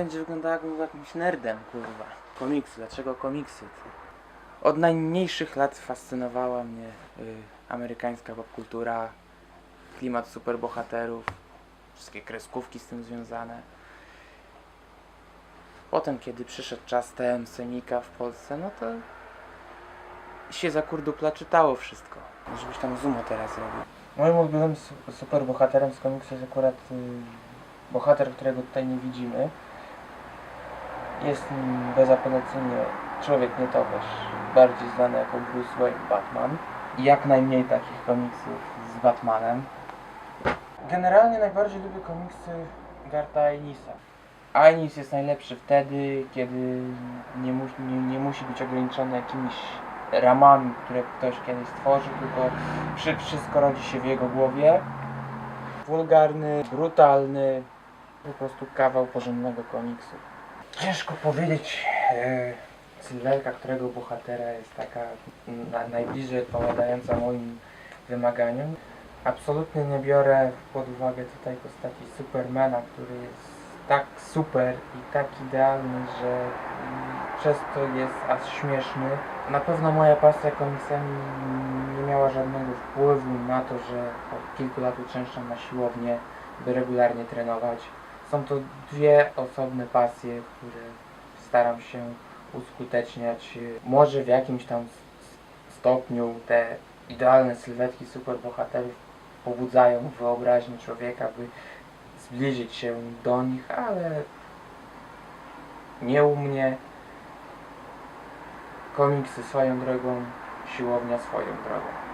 Będzie wyglądała jakbym był jakimś nerdem, kurwa. Komiksy, dlaczego komiksy? Od najmniejszych lat fascynowała mnie y, amerykańska popkultura, klimat superbohaterów, wszystkie kreskówki z tym związane. Potem, kiedy przyszedł czas TM Semika w Polsce, no to się za kurdupla czytało wszystko. Żebyś tam zoomo teraz robił. Moim ulubionym su- superbohaterem z komiksu jest akurat y, bohater, którego tutaj nie widzimy. Jest nim bezapelacyjnie człowiek nietoperz, bardziej znany jako Bruce Wayne Batman. Jak najmniej takich komiksów z Batmanem. Generalnie najbardziej lubię komiksy Garta Ainisa. Ainis jest najlepszy wtedy, kiedy nie, mu, nie, nie musi być ograniczony jakimiś ramami, które ktoś kiedyś stworzył, tylko wszy- wszystko rodzi się w jego głowie. Wulgarny, brutalny, po prostu kawał porządnego komiksu. Ciężko powiedzieć, e, sylwetka którego bohatera jest taka na, najbliżej odpowiadająca moim wymaganiom. Absolutnie nie biorę pod uwagę tutaj postaci Supermana, który jest tak super i tak idealny, że przez to jest aż śmieszny. Na pewno moja pasja komiksami nie miała żadnego wpływu na to, że od kilku lat uczęszczam na siłownię, by regularnie trenować. Są to dwie osobne pasje, które staram się uskuteczniać. Może w jakimś tam stopniu te idealne sylwetki superbohaterów pobudzają wyobraźnię człowieka, by zbliżyć się do nich, ale nie u mnie. Komiksy swoją drogą, siłownia swoją drogą.